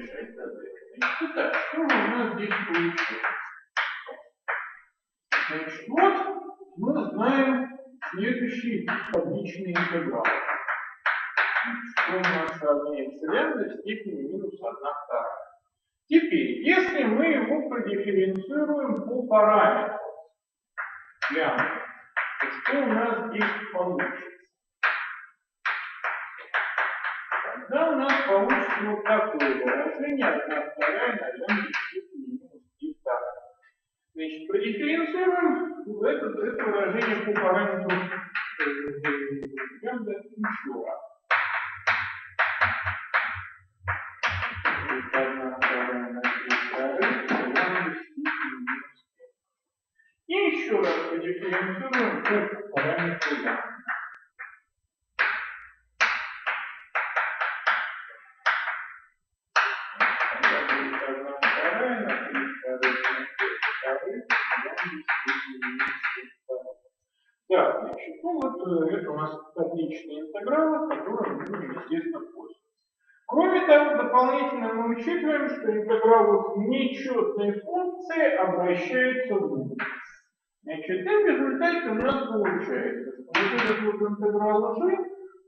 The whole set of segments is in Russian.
решать задачу. Итак, что у нас здесь получилось? Значит, вот мы знаем следующий табличный интеграл. Что у нас равняется лямбда в степени минус 1 вторая. Теперь, если мы его продифференцируем по параметру то что у нас здесь получится? Тогда у нас получится вот такое выражение 1 вторая на степени минус 3 вторая. Значит, продифференцируем это, это выражение по параметру лямбда еще раз. И еще раз продифференцируем по параметру лямбда. Так, значит, ну вот э, это у нас табличные интегралы, которыми нужно, естественно, пользоваться. Кроме того, дополнительно мы учитываем, что интеграл вот нечетной функции обращается в угол. Значит, и в результате у нас получается, что вот этот вот интеграл уже,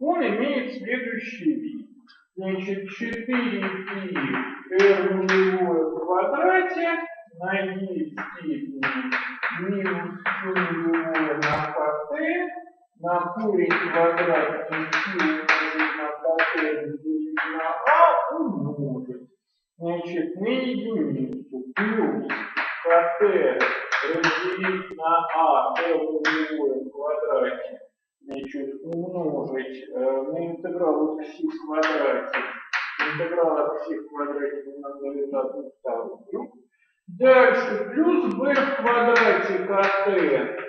он имеет следующий вид. Значит, 4π r нулевое в квадрате на 10 на q умножить на kt разделить на а умножить. Значит, на единицу плюс kt разделить на а нулевое в квадрате значит, умножить э, на интеграл от кси в квадрате. Интеграл от кси в квадрате мы назвали одну вторую. Дальше плюс b в квадрате разделить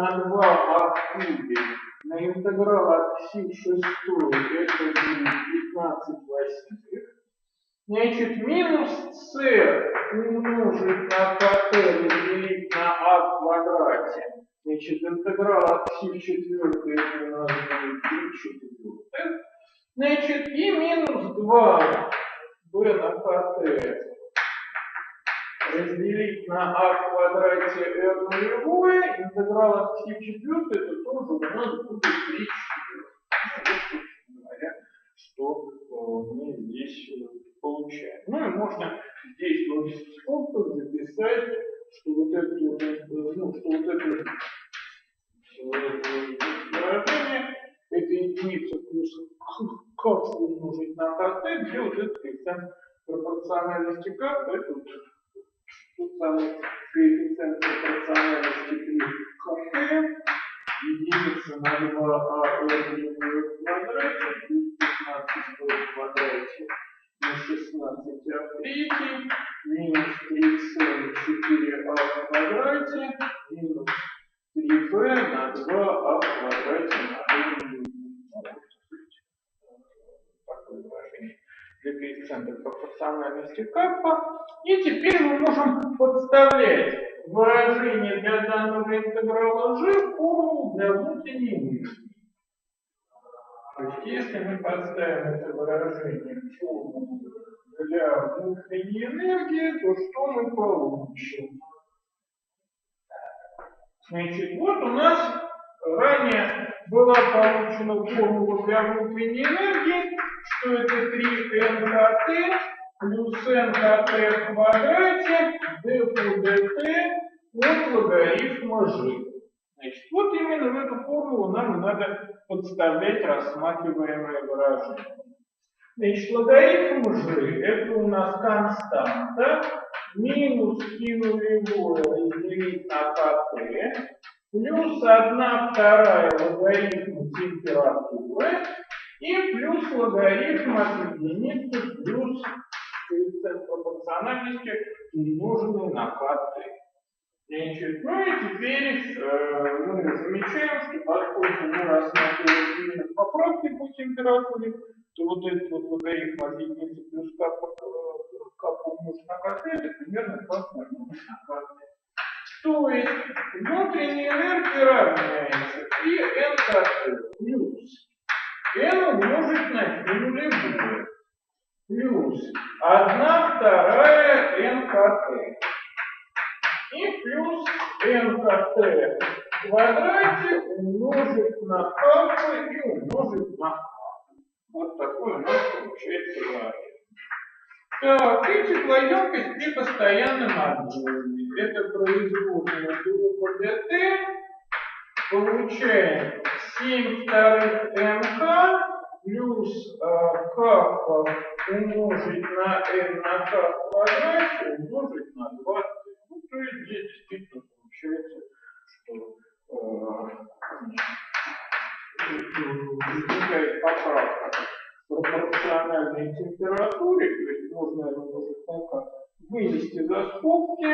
на 2 а в кубе на интеграл от кси в шестую, это будет 15 восьмых. Значит, минус c умножить на kt разделить на а в квадрате. Значит, интеграл от кси в четвертой, это у нас будет 3 четвертых. Значит, и минус 2 b на kt разделить на а в квадрате r нулевое, интеграл от кси в четвертой, это тоже у нас будет 3 четвертых. что э, мы здесь получаем. Ну и можно здесь в скобках записать, что вот это, ну, что вот это выражение, это единица плюс k умножить на kt, где вот этот коэффициент пропорциональности k, это вот тот самый коэффициент пропорциональности при kt, единица на 2а r в квадрате, плюс 15 в квадрате. На 16 а в третьей, минус 3,4а в квадрате, минус 3b на 2а в квадрате на 1 такое для коэффициента пропорциональности каппа. И теперь мы можем подставлять выражение для данного интеграла g формулу для внутренней энергии. То есть, если мы подставим это выражение в формулу для внутренней энергии, то что мы получим? Значит, вот у нас ранее была получена формула для внутренней энергии, что это 3 НКТ плюс НКТ в квадрате d по dt от логарифма g. Значит, вот именно в эту формулу нам надо подставлять рассматриваемое выражение. Значит, логарифм g это у нас константа минус хи нулевое разделить на kt плюс 1 вторая логарифм температуры и плюс логарифм от единицы плюс коэффициент пропорциональности умноженный на kt. Значит, ну и теперь э, мы замечаем, что поскольку мы рассматриваем именно поправки по температуре, то вот этот вот логарифм от единицы плюс k, k умножить на kt, это примерно как умножить на kt. То есть внутренняя энергия равняется 3 n плюс n умножить на хи нулевое. Плюс 1 вторая НКТ. И плюс НКТ в квадрате умножить на капы и умножить на к. Вот такой у нас получается график. Так, и теплоемкость при постоянном объеме. Это производная группа ДТ. Получаем 7 вторых МК плюс э, к умножить на n на k в квадрате умножить на 20. Ну, то есть здесь действительно получается, что э, возникает поправка пропорциональной температуре, то есть можно умножить на k, вынести за скобки,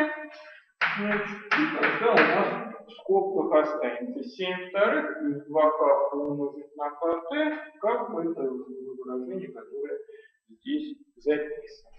значит, и тогда у нас в скобках останется 7 вторых плюс 2k умножить на kt, как бы это выражение, которое здесь записано.